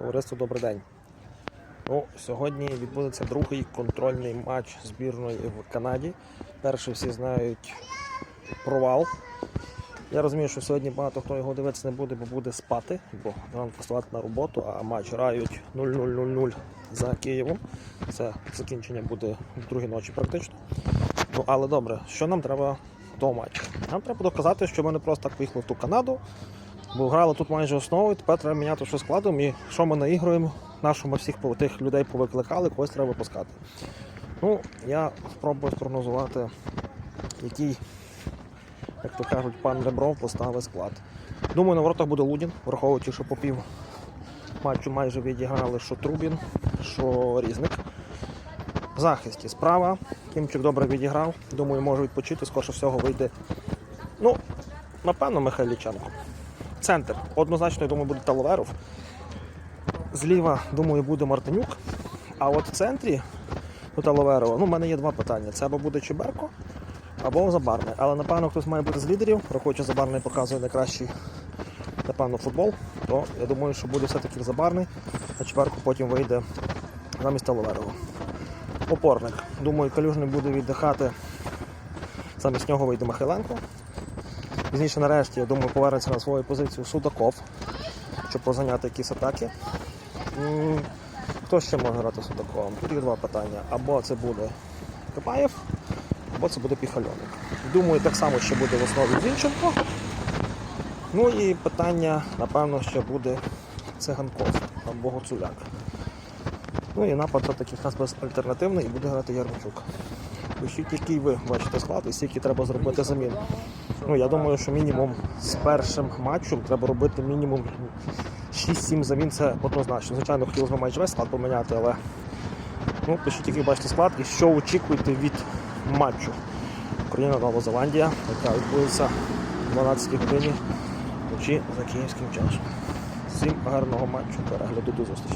Товариство, добрий день. Ну, сьогодні відбудеться другий контрольний матч збірної в Канаді. Перший всі знають провал. Я розумію, що сьогодні багато хто його дивитися не буде, бо буде спати, бо рано вставати на роботу, а матч грають 0-0-0-0 за Києвом. Це закінчення буде в другій ночі практично. Ну, але добре, що нам треба до матчу? Нам треба доказати, що ми не просто так поїхали в ту Канаду, бо грали тут майже основу, і тепер треба міняти що складом і що ми наігруємо. Нашому всіх тих людей повикликали, когось треба випускати. Ну, я спробую спрогнозувати, який, як то кажуть, пан Ребров поставить склад. Думаю, на воротах буде Лудін, враховуючи, що по пів матчу майже відіграли що Трубін, що Різник. В захисті справа. Кімчик добре відіграв. Думаю, може відпочити, скорше всього вийде. Ну, напевно, Михайліченко. Центр. Однозначно, я думаю, буде Таловеров. Зліва, думаю, буде Мартинюк. А от в центрі у Таловерова, ну, в мене є два питання. Це або буде Чеберко, або Забарний. Але напевно хтось має бути з лідерів, враховуючи Забарний показує найкращий, напевно, футбол, то я думаю, що буде все-таки Забарний, а Чеберко потім вийде замість Таловерова. Опорник. Думаю, Калюжний буде віддихати. Замість нього вийде Михайленко. Пізніше, нарешті, я думаю, повернеться на свою позицію Судаков, щоб позайняти якісь атаки. Хто ще може грати Судаковим? Тут є два питання. Або це буде Капаєв, або це буде Піхальоник. Думаю, так само ще буде в основі Зінченко. Ну і питання, напевно, ще буде Циганков або Гуцуляк. Ну і напад такий в нас безальтернативний і буде грати Ярмчук. Пишіть, який ви бачите склад і скільки треба зробити замін. Ну, я думаю, що мінімум з першим матчем треба робити мінімум 6-7 замін, це однозначно. Звичайно, хотілося б майже весь склад поміняти, але ну, пишіть, який бачите склад і що очікуєте від матчу. Україна Нова Зеландія, яка відбудеться о 12 годині вночі за київським часом. Всім гарного матчу, перегляду до зустрічі.